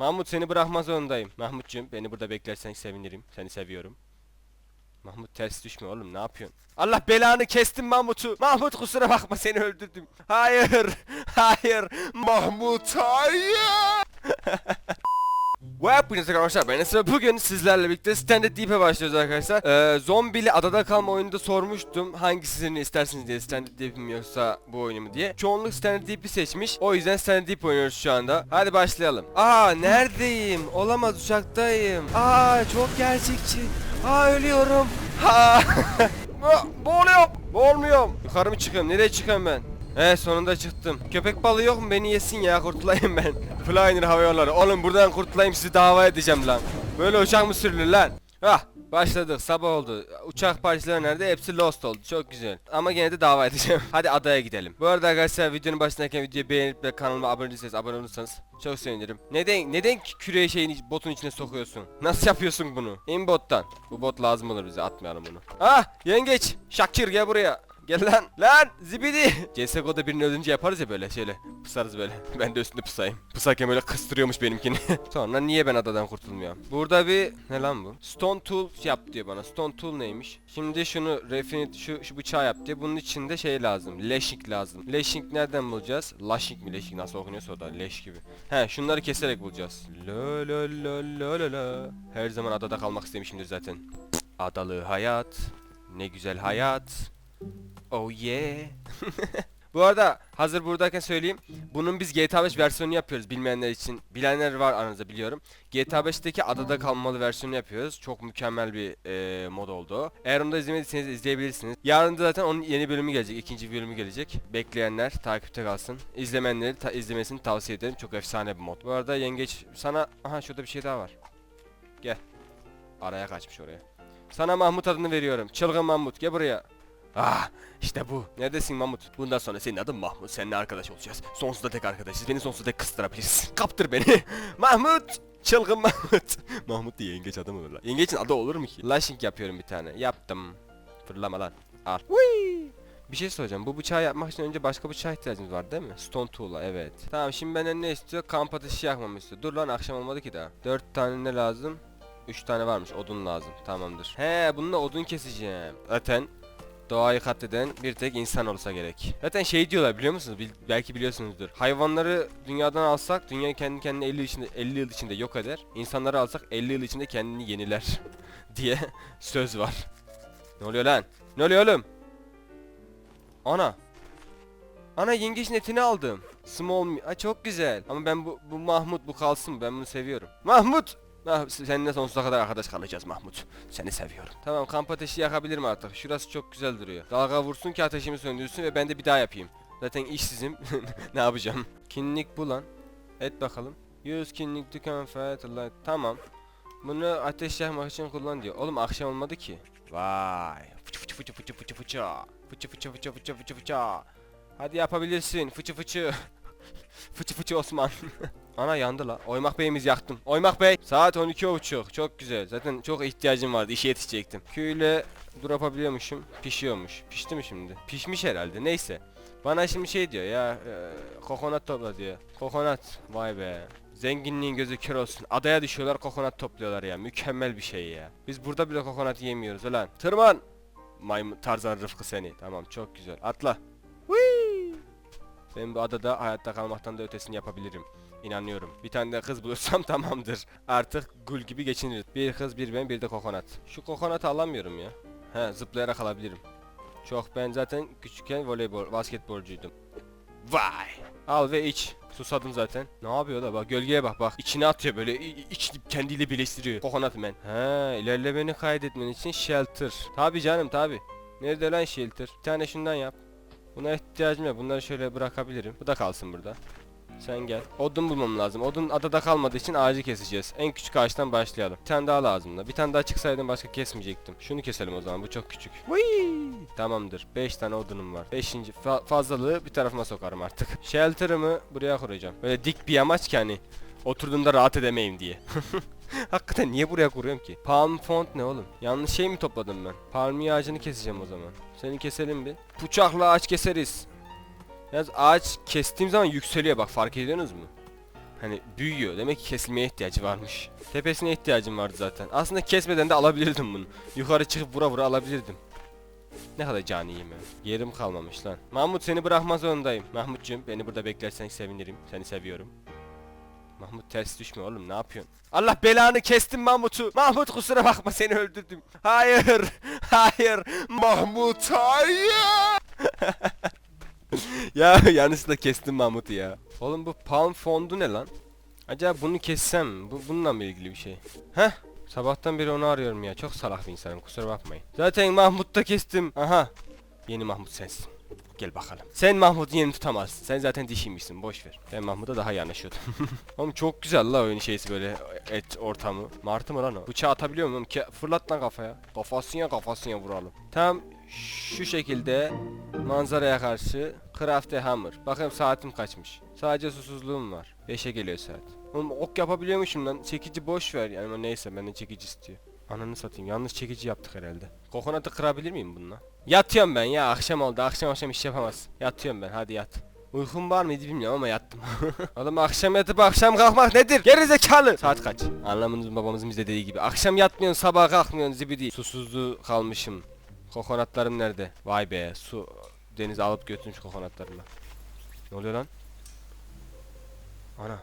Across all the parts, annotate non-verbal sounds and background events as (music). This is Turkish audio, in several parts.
Mahmut seni bırakma zorundayım. Mahmutcuğum beni burada beklersen sevinirim. Seni seviyorum. Mahmut ters düşme oğlum ne yapıyorsun? Allah belanı kestim Mahmut'u. Mahmut kusura bakma seni öldürdüm. Hayır. (laughs) Hayır. Mahmut hayır. (laughs) Ve hepinize arkadaşlar ben ve bugün sizlerle birlikte Standard Deep'e başlıyoruz arkadaşlar. Ee, zombili adada kalma oyununda sormuştum hangisini istersiniz diye Standard Deep mi yoksa bu oyunu mu diye. Çoğunluk Standard Deep'i seçmiş. O yüzden Standard Deep oynuyoruz şu anda. Hadi başlayalım. Aa neredeyim? Olamaz uçaktayım. Aa çok gerçekçi. Aa ölüyorum. Ha. (laughs) Boğuluyorum. Boğulmuyorum. Yukarı mı çıkıyorum? Nereye çıkıyorum ben? He sonunda çıktım. Köpek balığı yok mu? Beni yesin ya kurtulayım ben. (laughs) Flyer hava yolları. Oğlum buradan kurtulayım sizi dava edeceğim lan. Böyle uçak mı sürülür lan? Hah başladık sabah oldu. Uçak parçaları nerede? Hepsi lost oldu. Çok güzel. Ama gene de dava edeceğim. (laughs) Hadi adaya gidelim. Bu arada arkadaşlar videonun başındayken videoyu beğenip ve kanalıma abone değilseniz abone olursanız çok sevinirim. Neden neden küreği şeyin botun içine sokuyorsun? Nasıl yapıyorsun bunu? İn bottan. Bu bot lazım olur bize. Atmayalım bunu. Ah yengeç. Şakir gel buraya. Gel lan. Lan zibidi. CSGO'da birini öldürünce yaparız ya böyle şöyle. Pısarız böyle. (laughs) Ben de üstünde pısayım. Pısarken böyle kıstırıyormuş benimkini. (laughs) Sonra niye ben adadan kurtulmuyorum? Burada bir ne lan bu? Stone tool yap diyor bana. Stone tool neymiş? Şimdi şunu refinit şu, şu bıçağı yap diye. Bunun içinde şey lazım. Lashing lazım. Lashing nereden bulacağız? Lashing mi lashing nasıl okunuyorsa o da leş gibi. He şunları keserek bulacağız. La la la la la la. Her zaman adada kalmak istemişimdir zaten. Adalı hayat. Ne güzel hayat. Oh yeah. (laughs) Bu arada hazır buradayken söyleyeyim. Bunun biz GTA 5 versiyonu yapıyoruz bilmeyenler için. Bilenler var aranızda biliyorum. GTA 5'teki adada kalmalı versiyonu yapıyoruz. Çok mükemmel bir e, mod oldu. Eğer onu da izlemediyseniz izleyebilirsiniz. Yarın da zaten onun yeni bölümü gelecek. ikinci bölümü gelecek. Bekleyenler takipte kalsın. İzlemeyenleri ta- izlemesini tavsiye ederim. Çok efsane bir mod. Bu arada yengeç sana... Aha şurada bir şey daha var. Gel. Araya kaçmış oraya. Sana Mahmut adını veriyorum. Çılgın Mahmut gel buraya. Ah işte bu. Neredesin Mahmut? Bundan sonra senin adın Mahmut. Seninle arkadaş olacağız. Sonsuza tek arkadaşız. Beni sonsuza tek kıstırabilirsin. (laughs) Kaptır beni. (laughs) Mahmut. Çılgın Mahmut. (laughs) Mahmut diye yengeç adı mı olur lan? Yengeçin adı olur mu ki? Lashing yapıyorum bir tane. Yaptım. Fırlama lan. Al. Whee! Bir şey soracağım. Bu bıçağı yapmak için önce başka bıçağa ihtiyacımız var değil mi? Stone tool'a evet. Tamam şimdi benden ne istiyor? Kamp ateşi yakmamı istiyor. Dur lan akşam olmadı ki daha. 4 tane ne lazım? 3 tane varmış. Odun lazım. Tamamdır. He bununla odun keseceğim. Zaten doğayı katleden bir tek insan olsa gerek. Zaten şey diyorlar biliyor musunuz? Bil- belki biliyorsunuzdur. Hayvanları dünyadan alsak dünya kendi kendini 50 yıl içinde 50 yıl içinde yok eder. İnsanları alsak 50 yıl içinde kendini yeniler (laughs) diye söz var. Ne oluyor lan? Ne oluyor oğlum? Ana. Ana yengeçin etini aldım. Small mi? Aa, çok güzel. Ama ben bu, bu Mahmut bu kalsın. Ben bunu seviyorum. Mahmut! Ah, seninle sonsuza kadar arkadaş kalacağız Mahmut. Seni seviyorum. Tamam kamp ateşi yakabilirim artık. Şurası çok güzel duruyor. Dalga vursun ki ateşimi söndürsün ve ben de bir daha yapayım. Zaten işsizim. (laughs) ne yapacağım? Kinlik bu lan. Et bakalım. Use kinlik convert light. Tamam. Bunu ateş yakmak için kullan diyor. Oğlum akşam olmadı ki. Vay. Fıçı fıçı fıçı fıçı fıçı fıçı. Fıçı fıçı fıçı fıçı fıçı fıçı. Hadi yapabilirsin. Fıçı fıçı. (laughs) fıçı fıçı Osman. (laughs) Ana yandı la. Oymak Bey'imiz yaktım. Oymak Bey. Saat 12.30. Çok güzel. Zaten çok ihtiyacım vardı. İşe yetişecektim. Küyle dur. Pişiyormuş. Pişti mi şimdi? Pişmiş herhalde. Neyse. Bana şimdi şey diyor ya. E, kokonat topla diyor. Kokonat. Vay be. Zenginliğin gözü kör olsun. Adaya düşüyorlar kokonat topluyorlar ya. Mükemmel bir şey ya. Biz burada bile kokonat yemiyoruz ulan. Tırman. Maymun Tarzan Rıfkı seni. Tamam çok güzel. Atla. Whee! Ben bu adada hayatta kalmaktan da ötesini yapabilirim. İnanıyorum. Bir tane de kız bulursam (laughs) tamamdır. Artık gül gibi geçiniriz. Bir kız, bir ben, bir de kokonat. Şu kokonatı alamıyorum ya. He, zıplayarak alabilirim. Çok ben zaten küçükken voleybol, basketbolcuydum. Vay! Al ve iç. Susadım zaten. Ne yapıyor da bak gölgeye bak bak. İçine atıyor böyle. İç kendiyle birleştiriyor. Kokonat men. He, ilerlemeni kaydetmen için shelter. Tabi canım tabi. Nerede lan shelter? Bir tane şundan yap. Buna ihtiyacım yok. Bunları şöyle bırakabilirim. Bu da kalsın burada. Sen gel. Odun bulmam lazım. Odun adada kalmadığı için ağacı keseceğiz. En küçük ağaçtan başlayalım. Bir tane daha lazım da. Bir tane daha çıksaydım başka kesmeyecektim. Şunu keselim o zaman. Bu çok küçük. Whee! Tamamdır. 5 tane odunum var. 5. fazlalığı bir tarafıma sokarım artık. (laughs) Shelter'ımı buraya kuracağım. Böyle dik bir yamaç ki hani oturduğumda rahat edemeyim diye. (laughs) Hakikaten niye buraya kuruyorum ki? Palm font ne oğlum? Yanlış şey mi topladım ben? Palmiye ağacını keseceğim o zaman. Seni keselim bir. Bıçakla ağaç keseriz. Yalnız ağaç kestiğim zaman yükseliyor bak fark ediyorsunuz mu? Hani büyüyor. Demek ki kesilmeye ihtiyacı varmış. Tepesine ihtiyacım vardı zaten. Aslında kesmeden de alabilirdim bunu. Yukarı çıkıp vura vura alabilirdim. Ne kadar caniyim ya. Yerim kalmamış lan. Mahmut seni bırakma zorundayım. Mahmutcuğum beni burada beklersen sevinirim. Seni seviyorum. Mahmut ters düşme oğlum ne yapıyorsun? Allah belanı kestim Mahmut'u. Mahmut kusura bakma seni öldürdüm. Hayır. (laughs) Hayır. Mahmut hayır. (laughs) ya (laughs) yanlışlıkla kestim Mahmut'u ya. Oğlum bu palm fondu ne lan? Acaba bunu kessem? Bu bununla mı ilgili bir şey? Heh. Sabahtan beri onu arıyorum ya. Çok salak bir insanım kusura bakmayın. Zaten Mahmut'ta kestim. Aha. Yeni Mahmut sensin. Gel bakalım. Sen Mahmut'un yerini tutamazsın. Sen zaten dişiymişsin. Boş ver. Ben Mahmut'a daha iyi anlaşıyordum. (laughs) Oğlum çok güzel la oyun şeysi böyle et ortamı. Martı mı lan o? Bıçağı atabiliyor muyum? Ke- fırlat lan kafaya. Kafasına kafasına vuralım. Tam şu şekilde manzaraya karşı craft a hammer. Bakayım saatim kaçmış. Sadece susuzluğum var. 5'e geliyor saat. Oğlum ok yapabiliyormuşum lan. Çekici boş ver yani neyse benden çekici istiyor. Ananı satayım. Yanlış çekici yaptık herhalde. Kokonatı kırabilir miyim bununla? Yatıyorum ben ya. Akşam oldu. Akşam akşam iş yapamaz. Yatıyorum ben. Hadi yat. Uykum var mıydı bilmiyorum ama yattım. (laughs) Oğlum akşam yatıp akşam kalkmak nedir? Geri zekalı. Saat kaç? Anlamınız babamızın bize dediği gibi. Akşam yatmıyorsun sabah kalkmıyorsun zibidi. Susuzluğu kalmışım. Kokonatlarım nerede? Vay be su denize alıp götürmüş kokonatlarımı. Ne oluyor lan? Ana.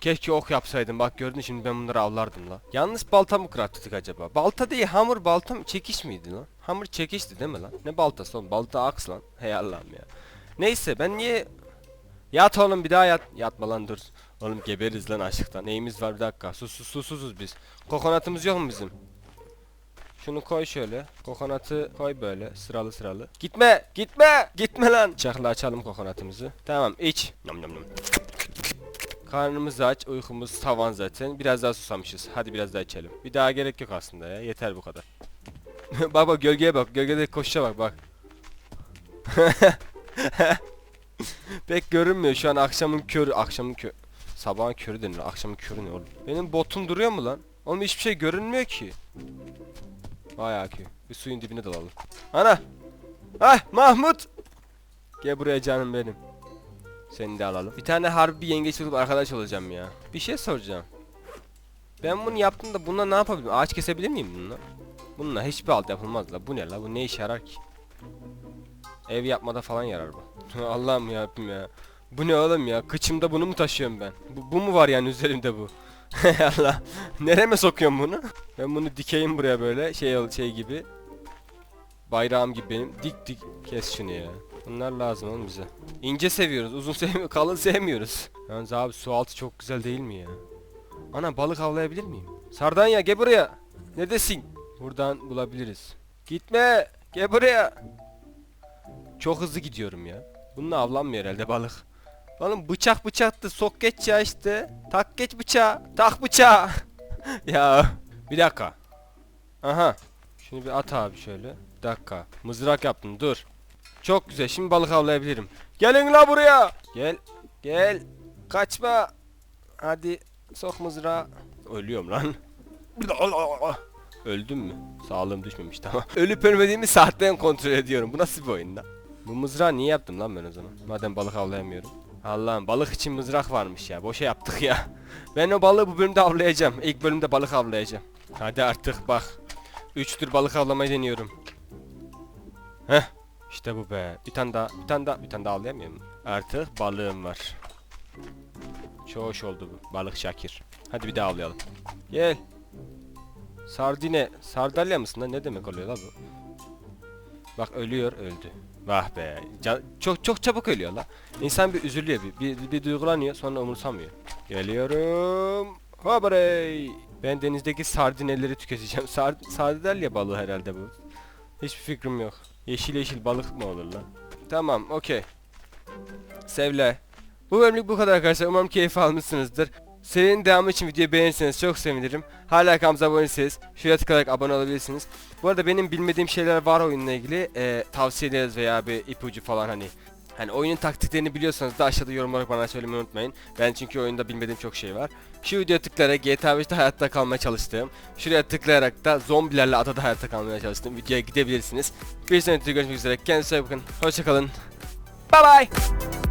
Keşke ok yapsaydım bak gördün şimdi ben bunları avlardım la. Yalnız balta mı craftladık acaba? Balta değil hamur balta mı çekiş miydi lan? Hamur çekişti değil mi lan? Ne baltası oğlum balta aks lan. Hey Allah'ım ya. Neyse ben niye... Yat oğlum bir daha yat. Yatma lan dur. Oğlum geberiz lan aşıktan. Neyimiz var bir dakika. Sus sus susuzuz biz. Kokonatımız yok mu bizim? Şunu koy şöyle. Kokonatı koy böyle sıralı sıralı. Gitme! Gitme! Gitme lan! Bıçakla açalım kokonatımızı. Tamam iç. Nom nom nom. Karnımız aç, uykumuz tavan zaten. Biraz daha susamışız. Hadi biraz daha içelim. Bir daha gerek yok aslında ya. Yeter bu kadar. (laughs) bak bak gölgeye bak. Gölgede koşuşa bak bak. (laughs) Pek görünmüyor şu an akşamın körü. Akşamın kö... Sabahın körü denir. Akşamın körü ne oğlum? Benim botum duruyor mu lan? Oğlum hiçbir şey görünmüyor ki. Vay akü. Bir suyun dibine dalalım. Ana! Ah Mahmut! Gel buraya canım benim. Seni de alalım. Bir tane harbi yengeç bulup arkadaş olacağım ya. Bir şey soracağım. Ben bunu yaptım da bununla ne yapabilirim? Ağaç kesebilir miyim bununla? Bununla hiçbir alt yapılmaz la. Bu ne la? Bu ne işe yarar ki? Ev yapmada falan yarar bu. (laughs) Allah'ım yarabbim ya. Bu ne oğlum ya? Kıçımda bunu mu taşıyorum ben? Bu, bu mu var yani üzerimde bu? Allah. Nereme sokuyorum bunu? Ben bunu dikeyim buraya böyle şey şey gibi. Bayrağım gibi benim. Dik dik kes şunu ya. Bunlar lazım oğlum bize. İnce seviyoruz, uzun (laughs) sevmiyoruz, kalın sevmiyoruz. Yalnız abi su altı çok güzel değil mi ya? Ana balık avlayabilir miyim? Sardanya gel buraya. Neredesin? Buradan bulabiliriz. Gitme. Gel buraya. Çok hızlı gidiyorum ya. Bununla avlanmıyor herhalde balık. Oğlum bıçak bıçaktı. Sok geç ya işte. Tak geç bıçağı. Tak bıçağı. (laughs) ya. Bir dakika. Aha. Şunu bir at abi şöyle. Bir dakika. Mızrak yaptım dur. Çok güzel. Şimdi balık avlayabilirim. Gelin la buraya. Gel. Gel. Kaçma. Hadi. Sok mızrağı. Ölüyorum lan. (laughs) Öldüm mü? Sağlığım düşmemiş tamam. (laughs) Ölüp ölmediğimi saatten kontrol ediyorum. Bu nasıl bir oyun lan? Bu mızrağı niye yaptım lan ben o zaman? Madem balık avlayamıyorum. Allah'ım balık için mızrak varmış ya. Boşa yaptık ya. (laughs) Ben o balığı bu bölümde avlayacağım. İlk bölümde balık avlayacağım. Hadi artık bak. Üç tür balık avlamayı deniyorum. Heh. İşte bu be. Bir tane daha, bir tane daha, bir tane daha avlayamıyor muyum? Artık balığım var. Çok hoş oldu bu. Balık Şakir. Hadi bir daha avlayalım. Gel. Sardine. Sardalya mısın lan? Ne demek oluyor la bu? Bak ölüyor öldü. Vah be. Can- çok çok çabuk ölüyor la. İnsan bir üzülüyor bir, bir, bir duygulanıyor sonra umursamıyor. Geliyorum. Haberey. Ben denizdeki sardineleri tüketeceğim. (laughs) Sar sardalya balığı herhalde bu. Hiçbir fikrim yok. Yeşil yeşil balık mı olur lan? Tamam okey. Sevle. Bu bölümlük bu kadar arkadaşlar. Umarım keyif almışsınızdır. Serinin devamı için videoyu beğenirseniz çok sevinirim. Hala kanalımıza abone değilseniz şuraya tıklayarak abone olabilirsiniz. Bu arada benim bilmediğim şeyler var oyunla ilgili. Ee, tavsiyeleriniz veya bir ipucu falan hani. Hani oyunun taktiklerini biliyorsanız da aşağıda yorum olarak bana söylemeyi unutmayın. Ben çünkü oyunda bilmediğim çok şey var. Şu videoya tıklayarak GTA 5'te hayatta kalmaya çalıştığım, şuraya tıklayarak da zombilerle adada hayatta kalmaya çalıştığım videoya gidebilirsiniz. Bir sonraki videoda görüşmek üzere. Kendinize iyi bakın. Hoşçakalın. Bye bye.